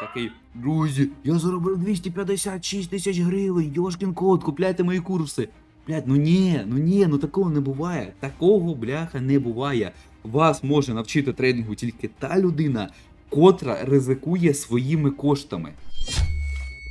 Такий, друзі, я заробив 256 тисяч гривень, Йошкін кот, купляйте мої курси. Блядь, ну ні, ну ні, ну такого не буває. Такого бляха не буває. Вас може навчити трейдингу тільки та людина, котра ризикує своїми коштами.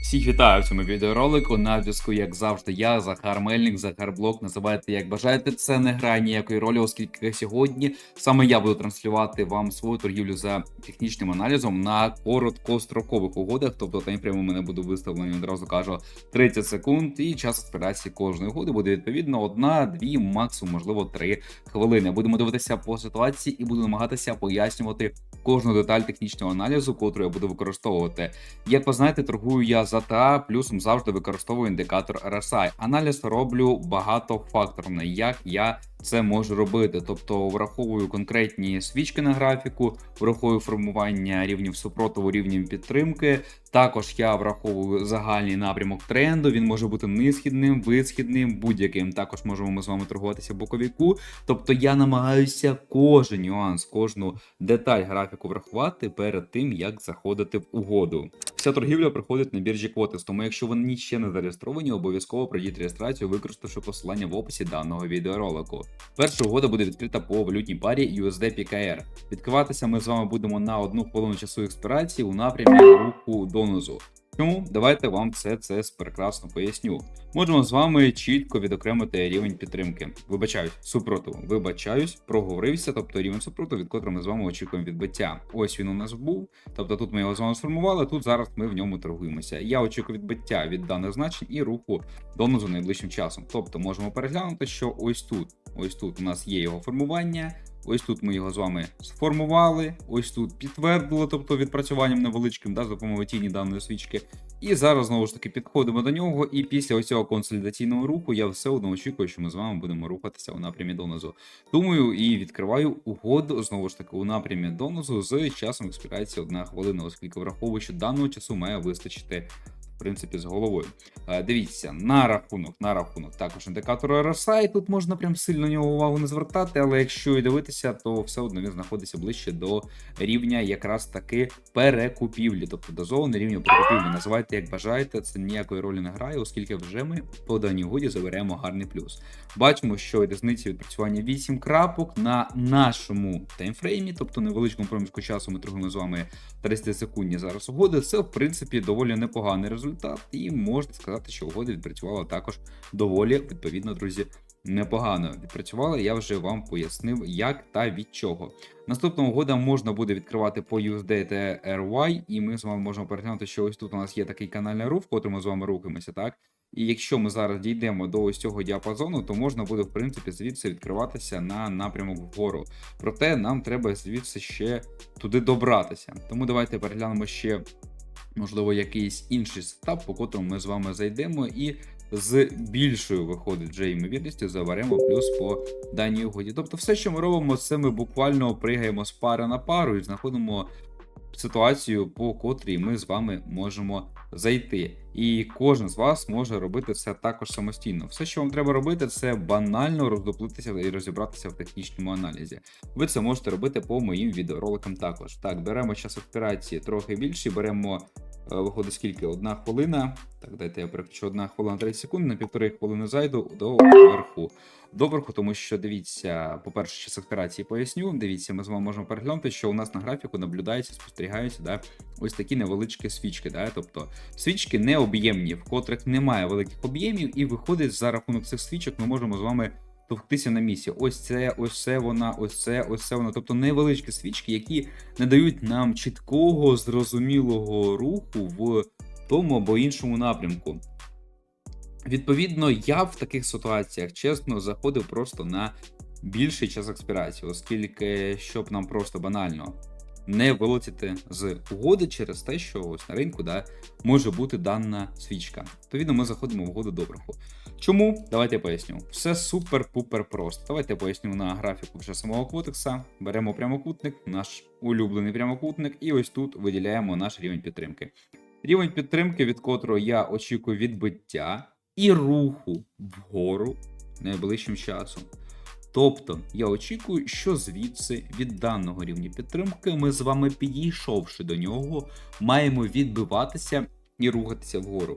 Всіх вітаю в цьому відеоролику. На зв'язку, як завжди, я, Захар Мельник, Захар Блок. Називайте як бажаєте. Це не грає ніякої ролі, оскільки сьогодні саме я буду транслювати вам свою торгівлю за технічним аналізом на короткострокових угодах. Тобто таймфрейм у мене буде виставлений, одразу кажу 30 секунд, і час експірації кожної угоди буде відповідно одна, дві, максимум, можливо, три хвилини. Будемо дивитися по ситуації і буду намагатися пояснювати кожну деталь технічного аналізу, котру я буду використовувати. Як ви знаєте, торгую я за TA, плюсом завжди використовую індикатор RSI. Аналіз роблю багатофакторний, як я це можу робити. Тобто враховую конкретні свічки на графіку, враховую формування рівнів супротиву, рівнів підтримки. Також я враховую загальний напрямок тренду. Він може бути нисхідним, висхідним, будь-яким. Також можемо ми з вами торгуватися боковіку. Тобто я намагаюся кожен нюанс, кожну деталь графіку врахувати перед тим, як заходити в угоду. Вся торгівля проходить на біржі Quotes, тому якщо вони ще не зареєстровані, обов'язково пройдіть реєстрацію, використавши посилання в описі даного відеоролику. Перша угода буде відкрита по валютній парі USD PKR. Відкриватися ми з вами будемо на одну хвилину часу експірації у напрямі руху донизу. Чому давайте вам все це прекрасно поясню. Можемо з вами чітко відокремити рівень підтримки. Вибачаюсь, супротиву. Вибачаюсь, проговорився, тобто рівень супротиву, від котрого ми з вами очікуємо відбиття. Ось він у нас був. Тобто тут ми його з вами сформували, тут зараз ми в ньому торгуємося. Я очікую відбиття від даних значень і руху донизу найближчим часом. Тобто можемо переглянути, що ось тут, ось тут у нас є його формування. Ось тут ми його з вами сформували, ось тут підтвердили, тобто відпрацюванням невеличким, да, за допомогою тіні даної свічки. І зараз знову ж таки підходимо до нього. І після ось цього консолідаційного руху я все одно очікую, що ми з вами будемо рухатися у напрямі донизу. Думаю, і відкриваю угоду знову ж таки у напрямі донизу з часом експірації одна хвилина, оскільки враховую, що даного часу має вистачити. В принципі, з головою. Е, Дивіться, на рахунок, на рахунок також індикатора RSI. Тут можна прям сильно на нього увагу не звертати, але якщо і дивитися, то все одно він знаходиться ближче до рівня якраз таки перекупівлі, тобто до зони рівня перекупівлі. Називайте як бажаєте, це ніякої ролі не грає, оскільки вже ми по даній угоді заберемо гарний плюс. Бачимо, що різниця відпрацювання 8 крапок на нашому таймфреймі, тобто невеличкому проміжку часу ми торгуємо з вами 30 секундні зараз угоди. Це в принципі доволі непоганий результат, і можна сказати, що угода відпрацювала також доволі відповідно, друзі. Непогано відпрацювала, я вже вам пояснив, як та від чого. Наступна угода можна буде відкривати по USD RY, і ми з вами можемо переглянути, що ось тут у нас є такий канальний рух, в ми з вами рухаємося, так? І якщо ми зараз дійдемо до ось цього діапазону, то можна буде, в принципі, звідси відкриватися на напрямок вгору. Проте нам треба звідси ще туди добратися. Тому давайте переглянемо ще, можливо, якийсь інший сетап, по котрому ми з вами зайдемо і з більшою виходить вже ймовірністю заваримо плюс по даній угоді. Тобто, все, що ми робимо, це ми буквально пригаємо з пари на пару і знаходимо ситуацію, по котрій ми з вами можемо зайти. І кожен з вас може робити це також самостійно. Все, що вам треба робити, це банально роздоплитися і розібратися в технічному аналізі. Ви це можете робити по моїм відеороликам також. Так, беремо час операції трохи більше, беремо. Е, Виходить скільки? Одна хвилина. Так, дайте я переключу одна хвилина 30 секунд, на півтори хвилини зайду до верху. До верху, тому що дивіться, по-перше, час операції поясню. Дивіться, ми з вами можемо переглянути, що у нас на графіку наблюдається, спостерігаються да, ось такі невеличкі свічки. Да, тобто свічки необ'ємні, в котрих немає великих об'ємів, і виходить за рахунок цих свічок, ми можемо з вами товктися на місці. Ось це, ось це вона, ось це, ось це вона. Тобто невеличкі свічки, які не дають нам чіткого, зрозумілого руху в тому або іншому напрямку. Відповідно, я в таких ситуаціях чесно заходив просто на більший час експірації, оскільки щоб нам просто банально не вилетіти з угоди через те, що ось на ринку да, може бути дана свічка. Відповідно, ми заходимо в угоду добраху. Чому? Давайте я поясню. Все супер-пупер просто. Давайте я поясню на графіку вже самого квотекса. Беремо прямокутник, наш улюблений прямокутник, і ось тут виділяємо наш рівень підтримки. Рівень підтримки, від котрого я очікую відбиття і руху вгору найближчим часом. Тобто я очікую, що звідси від даного рівня підтримки ми з вами, підійшовши до нього, маємо відбиватися і рухатися вгору.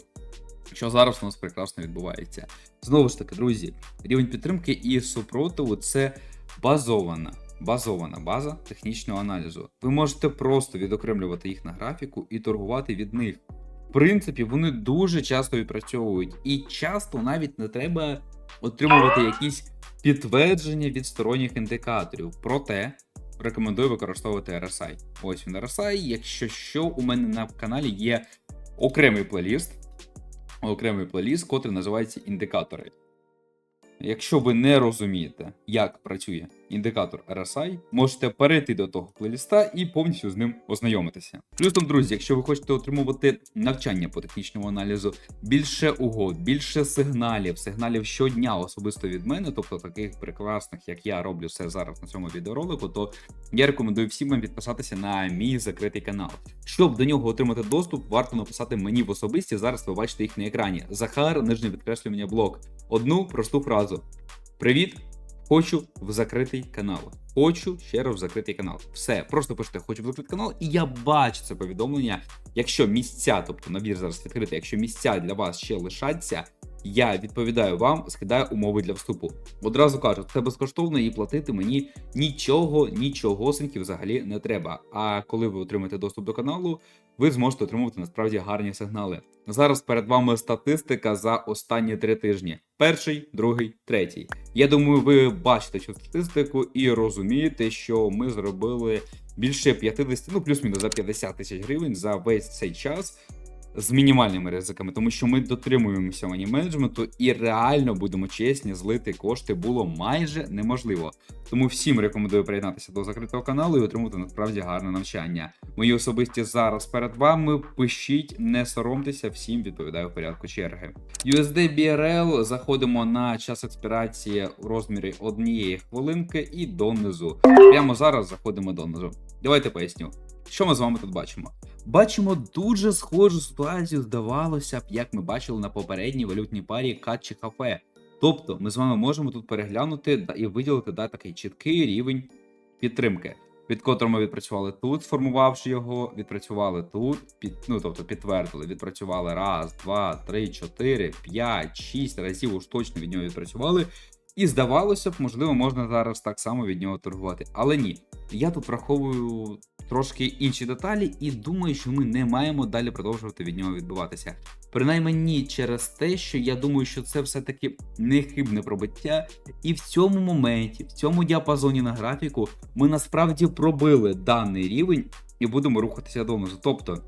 Що зараз у нас прекрасно відбувається. Знову ж таки, друзі, рівень підтримки і супротиву це базована, базована база технічного аналізу. Ви можете просто відокремлювати їх на графіку і торгувати від них. В принципі, вони дуже часто відпрацьовують, і часто навіть не треба отримувати якісь підтвердження від сторонніх індикаторів. Проте рекомендую використовувати RSI. Ось він RSI. Якщо що, у мене на каналі є окремий плейліст, окремий плейліст, котрий називається індикатори. Якщо ви не розумієте, як працює індикатор RSI, можете перейти до того плейліста і повністю з ним ознайомитися. Плюсом, друзі, якщо ви хочете отримувати навчання по технічному аналізу, більше угод, більше сигналів, сигналів щодня особисто від мене, тобто таких прекрасних, як я роблю все зараз на цьому відеоролику, то я рекомендую всім вам підписатися на мій закритий канал. Щоб до нього отримати доступ, варто написати мені в особисті. Зараз ви бачите їх на екрані. Захар, нижнє підкреслювання блог. Одну просту фразу. Привіт! Хочу в закритий канал. Хочу ще раз в закритий канал. Все, просто пишете, хочу в закритий канал, і я бачу це повідомлення. Якщо місця, тобто набір зараз відкритий, якщо місця для вас ще лишаться, я відповідаю вам, скидаю умови для вступу. Одразу кажу, це безкоштовно і платити мені нічого, нічогосеньки взагалі не треба. А коли ви отримаєте доступ до каналу, ви зможете отримувати насправді гарні сигнали. Зараз перед вами статистика за останні три тижні: перший, другий, третій. Я думаю, ви бачите цю статистику і розумієте, що ми зробили більше 50, ну плюс-мінус за 50 тисяч гривень за весь цей час. З мінімальними ризиками, тому що ми дотримуємося мані менеджменту і реально будемо чесні, злити кошти було майже неможливо. Тому всім рекомендую приєднатися до закритого каналу і отримати насправді гарне навчання. Мої особисті зараз перед вами. Пишіть, не соромтеся, всім відповідаю в порядку черги. USD BRL заходимо на час експірації у розмірі однієї хвилинки і донизу. Прямо зараз заходимо донизу. Давайте поясню. Що ми з вами тут бачимо? Бачимо дуже схожу ситуацію, здавалося б, як ми бачили на попередній валютній парі КАТ чи ХФ. Тобто ми з вами можемо тут переглянути і виділити да, такий чіткий рівень підтримки, від котрого ми відпрацювали тут, сформувавши його, відпрацювали тут, під, ну тобто підтвердили, відпрацювали раз, два, три, чотири, п'ять, шість разів уж точно від нього відпрацювали. І здавалося б, можливо, можна зараз так само від нього торгувати. Але ні, я тут враховую трошки інші деталі і думаю, що ми не маємо далі продовжувати від нього відбуватися. Принаймні через те, що я думаю, що це все-таки нехибне пробиття, і в цьому моменті, в цьому діапазоні на графіку, ми насправді пробили даний рівень і будемо рухатися донизу. Тобто.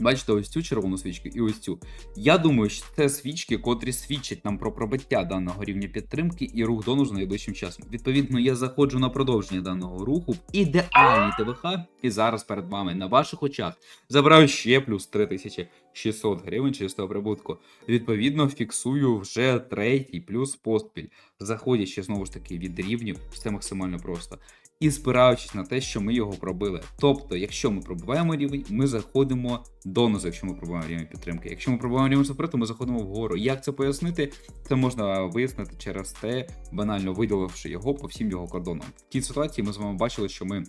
Бачите, ось цю червону свічку і ось цю. Я думаю, що це свічки, котрі свідчать нам про пробиття даного рівня підтримки і рух донизу найближчим часом. Відповідно, я заходжу на продовження даного руху в ідеальній ТВХ, і зараз перед вами на ваших очах забираю ще плюс 3600 гривень чистого прибутку. Відповідно, фіксую вже третій плюс поспіль, заходячи знову ж таки від рівнів, все максимально просто і спираючись на те, що ми його пробили. Тобто, якщо ми пробиваємо рівень, ми заходимо донизу, якщо ми пробиваємо рівень підтримки. Якщо ми пробиваємо рівень супротиву, ми заходимо вгору. Як це пояснити? Це можна вияснити через те, банально виділивши його по всім його кордонам. В тій ситуації ми з вами бачили, що ми.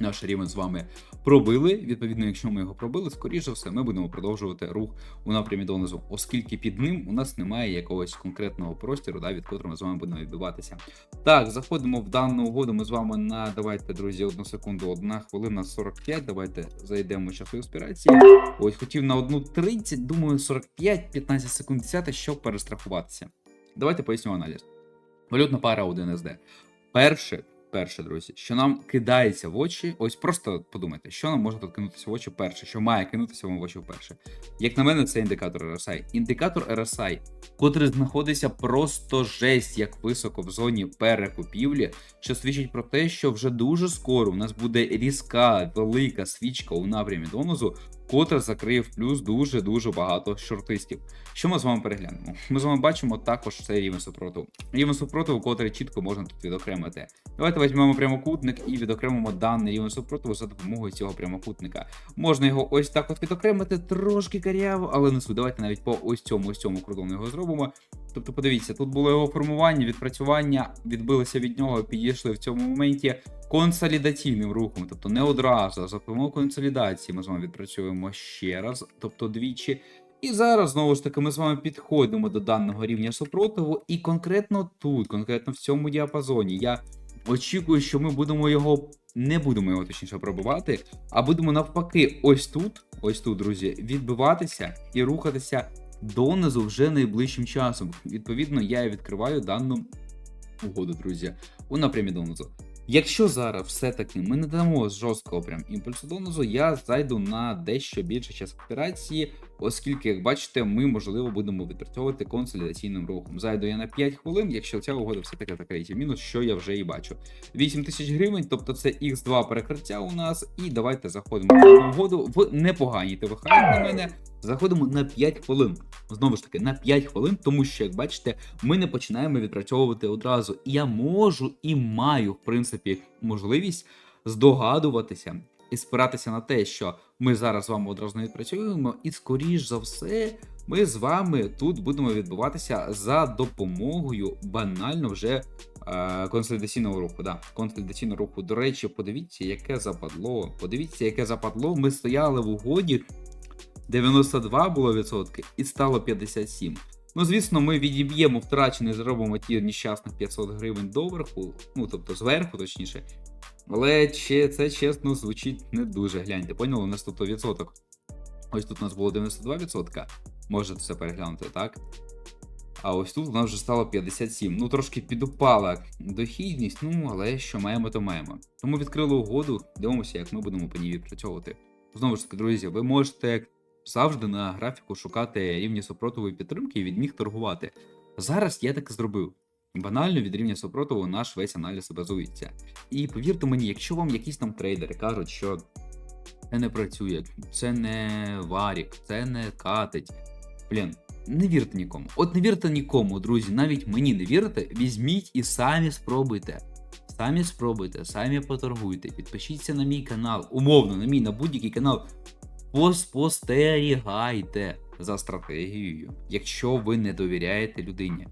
Наш рівень з вами пробили. Відповідно, якщо ми його пробили, скоріше все, ми будемо продовжувати рух у напрямі донизу, оскільки під ним у нас немає якогось конкретного простіру, да, від котрого ми з вами будемо відбиватися. Так, заходимо в дану угоду. Ми з вами на давайте, друзі, одну секунду, одна хвилина 45. Давайте зайдемо в часові операції. Ось хотів на 1.30, думаю, 45-15 секунд 10, щоб перестрахуватися. Давайте поясню аналіз. Валютна пара 1 СД. Перше, перше, друзі, що нам кидається в очі, ось просто подумайте, що нам може тут кинутися в очі перше, що має кинутися вам в очі вперше. Як на мене, це індикатор RSI. Індикатор RSI, котрий знаходиться просто жесть як високо в зоні перекупівлі, що свідчить про те, що вже дуже скоро у нас буде різка велика свічка у напрямі донозу, котра закриє в плюс дуже дуже багато шортистів. Що ми з вами переглянемо? Ми з вами бачимо також цей рівень супротиву. Рівень супротиву, котрий чітко можна тут відокремити. Давайте візьмемо прямокутник і відокремимо даний рівень супротиву за допомогою цього прямокутника. Можна його ось так от відокремити, трошки каряво, але не суть. Давайте навіть по ось цьому ось цьому кордону його зробимо. Тобто, подивіться, тут було його формування, відпрацювання, відбилися від нього, підійшли в цьому моменті консолідаційним рухом, тобто не одразу, за допомогою консолідації ми з вами відпрацюємо ще раз, тобто двічі. І зараз знову ж таки ми з вами підходимо до даного рівня супротиву, і конкретно тут, конкретно в цьому діапазоні, я очікую, що ми будемо його, не будемо його точніше пробивати, а будемо навпаки, ось тут, ось тут, друзі, відбиватися і рухатися донизу вже найближчим часом. Відповідно, я відкриваю дану угоду, друзі, у напрямі донизу. Якщо зараз все-таки ми не дамо жорсткого прям імпульсу донизу, я зайду на дещо більше час операції, оскільки, як бачите, ми можливо будемо відпрацьовувати консолідаційним рухом. Зайду я на 5 хвилин, якщо ця угода все-таки закриється. Мінус, що я вже і бачу. 8 тисяч гривень, тобто це X2 перекриття у нас. І давайте заходимо в угоду в непоганій ТВХ, на мене. Заходимо на 5 хвилин. Знову ж таки, на 5 хвилин, тому що, як бачите, ми не починаємо відпрацьовувати одразу. І я можу і маю, в принципі, можливість здогадуватися і спиратися на те, що ми зараз з вами одразу не відпрацюємо, і скоріш за все, ми з вами тут будемо відбуватися за допомогою банально вже е, консолідаційного руху. Да, консолідаційного руху. До речі, подивіться, яке западло. Подивіться, яке западло. Ми стояли в угоді. 92 було відсотки і стало 57. Ну, звісно, ми відіб'ємо втрачене, зробимо ті нещасних 500 гривень доверху, ну тобто зверху, точніше. Але чи це чесно звучить не дуже. Гляньте, поняли? У нас тут відсоток. Ось тут у нас було 92%. Можете це переглянути, так? А ось тут у нас вже стало 57. Ну, трошки підупала дохідність, ну але що маємо, то маємо. Тому відкрили угоду, дивимося, як ми будемо по ній відпрацьовувати. Знову ж таки, друзі, ви можете завжди на графіку шукати рівні супротиву підтримки і від них торгувати. Зараз я так зробив. Банально від рівня супротиву наш весь аналіз базується. І повірте мені, якщо вам якісь там трейдери кажуть, що це не працює, це не варік, це не катить. Блін, не вірте нікому. От не вірте нікому, друзі, навіть мені не вірите, візьміть і самі спробуйте. Самі спробуйте, самі поторгуйте, підпишіться на мій канал, умовно, на мій на будь-який канал. Поспостерігайте за стратегією, якщо ви не довіряєте людині.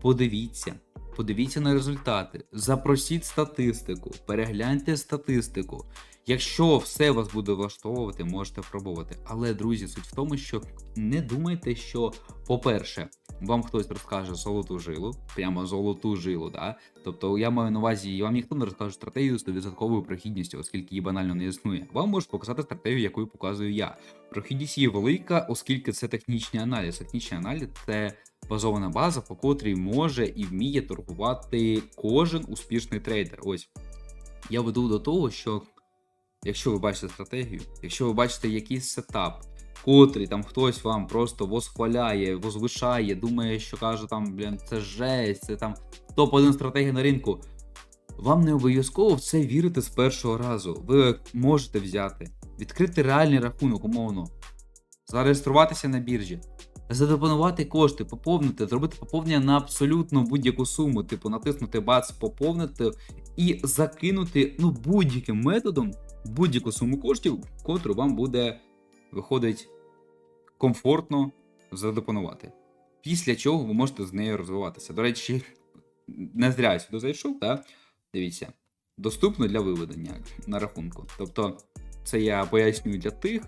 Подивіться, подивіться на результати, запросіть статистику, перегляньте статистику. Якщо все вас буде влаштовувати, можете пробувати. Але, друзі, суть в тому, що не думайте, що, по-перше, вам хтось розкаже золоту жилу, прямо золоту жилу, да? Тобто я маю на увазі, вам ніхто не розкаже стратегію з 100% прохідністю, оскільки її банально не існує. Вам можуть показати стратегію, яку показую я. Прохідність її велика, оскільки це технічний аналіз. Технічний аналіз це базована база, по котрій може і вміє торгувати кожен успішний трейдер. Ось я веду до того, що якщо ви бачите стратегію, якщо ви бачите якийсь сетап, котрий там хтось вам просто восхваляє, возвишає, думає, що каже там, блін, це жесть, це там топ-1 стратегія на ринку. Вам не обов'язково в це вірити з першого разу. Ви можете взяти, відкрити реальний рахунок, умовно, зареєструватися на біржі, задепонувати кошти, поповнити, зробити поповнення на абсолютно будь-яку суму, типу натиснути бац, поповнити і закинути ну, будь-яким методом будь-яку суму коштів, котру вам буде виходить комфортно задепонувати. Після чого ви можете з нею розвиватися. До речі, не зря я сюди зайшов, та? дивіться, доступно для виведення на рахунку. Тобто, це я пояснюю для тих,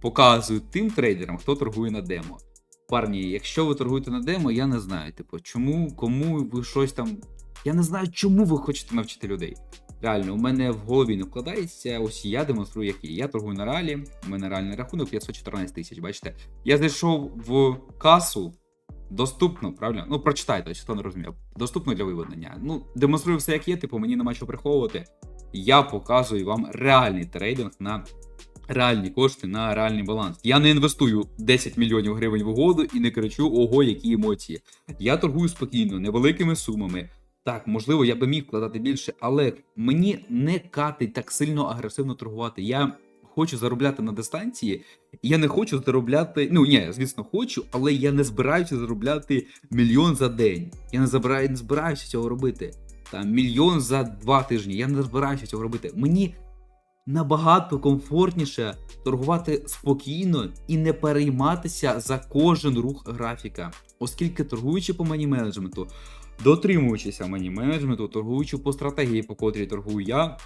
показую тим трейдерам, хто торгує на демо. Парні, якщо ви торгуєте на демо, я не знаю, типу, чому, кому ви щось там. Я не знаю, чому ви хочете навчити людей. Реально, у мене в голові не вкладається. Ось я демонструю, який. Я торгую на реалі, у мене реальний рахунок 514 тисяч. Бачите, я зайшов в касу. Доступно, правильно? Ну, прочитайте, хто не розумів. Доступно для виведення. Ну, демонструю все, як є, типу, мені нема що приховувати. Я показую вам реальний трейдинг на реальні кошти на реальний баланс. Я не інвестую 10 мільйонів гривень в угоду і не кричу ого, які емоції. Я торгую спокійно, невеликими сумами. Так, можливо, я би міг вкладати більше, але мені не катить так сильно агресивно торгувати. Я хочу заробляти на дистанції, я не хочу заробляти. Ну ні, звісно, хочу, але я не збираюся заробляти мільйон за день. Я не забираю, не збираюся цього робити. Там мільйон за два тижні. Я не збираюся цього робити. Мені набагато комфортніше торгувати спокійно і не перейматися за кожен рух графіка, оскільки торгуючи по мані менеджменту, дотримуючися мані менеджменту, торгуючи по стратегії, по котрій торгую я,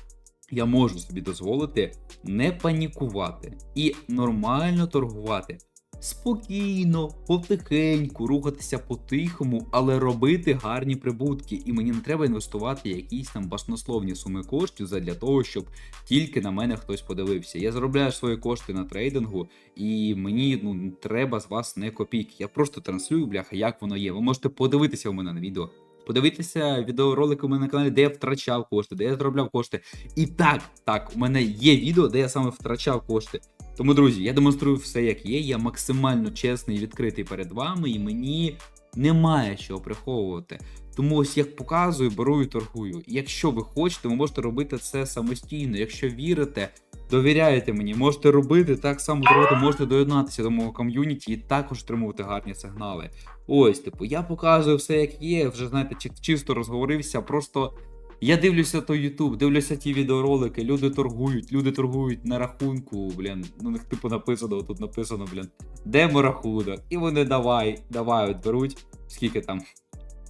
я можу собі дозволити не панікувати і нормально торгувати. Спокійно, потихеньку, рухатися по-тихому, але робити гарні прибутки. І мені не треба інвестувати якісь там баснословні суми коштів задля того, щоб тільки на мене хтось подивився. Я заробляю свої кошти на трейдингу, і мені ну треба з вас не копійки. Я просто транслюю, бляха, як воно є. Ви можете подивитися у мене на відео. Подивитися відеоролики у мене на каналі, де я втрачав кошти, де я заробляв кошти. І так, так, у мене є відео, де я саме втрачав кошти. Тому, друзі, я демонструю все як є. Я максимально чесний і відкритий перед вами, і мені немає чого приховувати. Тому ось як показую, беру і торгую. Якщо ви хочете, ви можете робити це самостійно. Якщо вірите, довіряєте мені, можете робити так само робити, можете доєднатися до мого ком'юніті і також отримувати гарні сигнали. Ось, типу, я показую все як є, вже знаєте, чи- чисто розговорився. Просто я дивлюся той Ютуб, дивлюся ті відеоролики, люди торгують, люди торгують на рахунку, блін. Ну, них типу написано, тут написано, блін, демо рахунок. І вони давай, давай, от беруть, скільки там?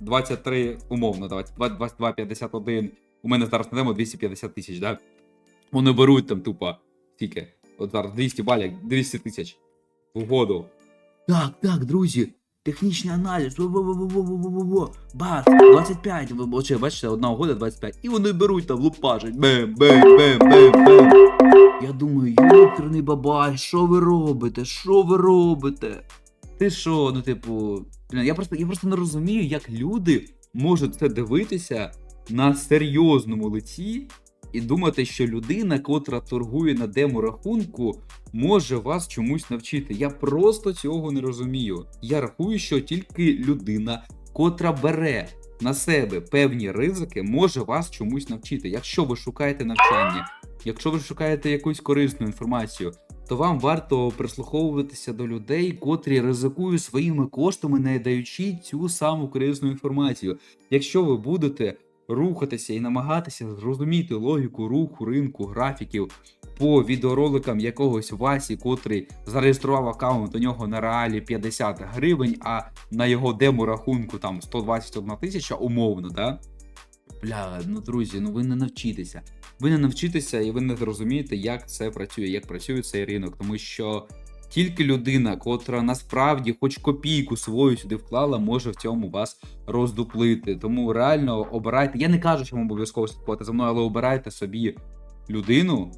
23, умовно, давайте, 22,51. У мене зараз на демо 250 тисяч, да? Вони беруть там тупо, скільки? От зараз 200 балів, 200 тисяч в году. Так, так, друзі. Технічний аналіз, во-во-во-во-во-во-во-во, бац, 25, ви бачите, одна угода 25, і вони беруть там лупашать, бем, бем, бем, бем, бем. Я думаю, йокерний бабай, що ви робите, що ви робите? Ти що, ну типу, я просто, я просто не розумію, як люди можуть це дивитися на серйозному лиці і думати, що людина, котра торгує на демо-рахунку, може вас чомусь навчити. Я просто цього не розумію. Я рахую, що тільки людина, котра бере на себе певні ризики, може вас чомусь навчити. Якщо ви шукаєте навчання, якщо ви шукаєте якусь корисну інформацію, то вам варто прислуховуватися до людей, котрі ризикують своїми коштами, не даючи цю саму корисну інформацію. Якщо ви будете рухатися і намагатися зрозуміти логіку руху ринку графіків по відеороликам якогось Васі, котрий зареєстрував аккаунт у нього на реалі 50 гривень, а на його демо рахунку там 121 тисяча, умовно, да? Бля, ну друзі, ну ви не навчитеся. Ви не навчитеся і ви не зрозумієте, як це працює, як працює цей ринок, тому що тільки людина, котра насправді хоч копійку свою сюди вклала, може в цьому вас роздуплити. Тому реально обирайте. Я не кажу, що вам обов'язково слідкувати за мною, але обирайте собі людину,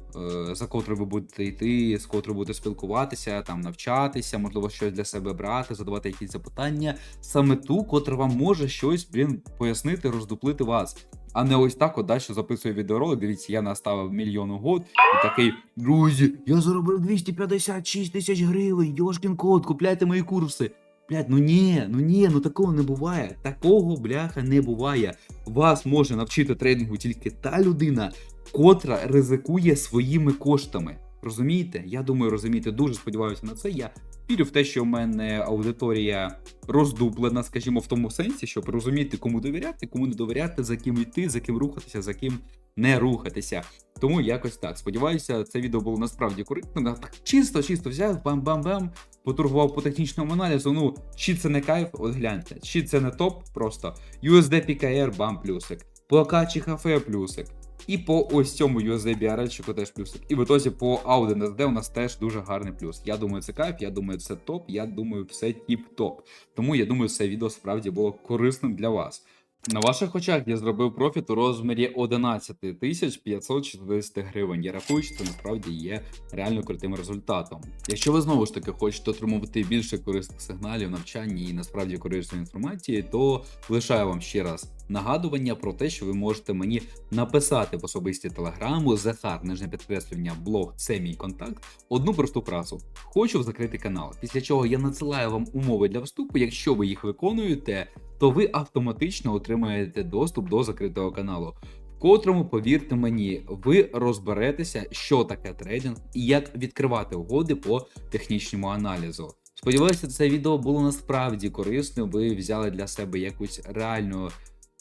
е, за котрою ви будете йти, з котрою будете спілкуватися, там навчатися, можливо, щось для себе брати, задавати якісь запитання. Саме ту, котра вам може щось, блін, пояснити, роздуплити вас. А не ось так от далі записує відеоролик. Дивіться, я наставив мільйон угод і такий. Друзі, я заробив 256 тисяч гривень, Йошкін код, купляйте мої курси. Блядь, ну ні, ну ні, ну такого не буває. Такого бляха не буває. Вас може навчити трейдингу тільки та людина, котра ризикує своїми коштами. Розумієте? Я думаю, розумієте, дуже сподіваюся на це. Я вірю в те, що в мене аудиторія роздуплена, скажімо, в тому сенсі, щоб розуміти, кому довіряти, кому не довіряти, за ким йти, за ким рухатися, за ким не рухатися. Тому якось так. Сподіваюся, це відео було насправді корисним. Так чисто, чисто взяв, бам-бам-бам, потургував по технічному аналізу. Ну, чи це не кайф, от гляньте, чи це не топ, просто USD PKR, бам, плюсик. По Акачі Хафе плюсик. І по ось цьому USD BRL теж плюсик. І в ітозі по Audi NSD у нас теж дуже гарний плюс. Я думаю, це кайф, я думаю, це топ, я думаю, все тіп-топ. Тому я думаю, це відео справді було корисним для вас. На ваших очах я зробив профіт у розмірі 11 тисяч 560 гривень. Я рахую, що це насправді є реально крутим результатом. Якщо ви знову ж таки хочете отримувати більше корисних сигналів, навчання і насправді корисної інформації, то лишаю вам ще раз нагадування про те, що ви можете мені написати в особисті телеграму Захар, нижнє підкреслення, блог, це мій контакт. Одну просту фразу. Хочу в закритий канал. Після чого я надсилаю вам умови для вступу. Якщо ви їх виконуєте, то ви автоматично отримаєте доступ до закритого каналу. Котрому, повірте мені, ви розберетеся, що таке трейдинг і як відкривати угоди по технічному аналізу. Сподіваюся, це відео було насправді корисним. Ви взяли для себе якусь реальну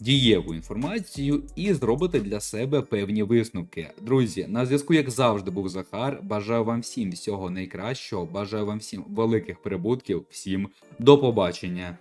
дієву інформацію і зробите для себе певні висновки. Друзі, на зв'язку, як завжди, був Захар. Бажаю вам всім всього найкращого. Бажаю вам всім великих прибутків. Всім до побачення.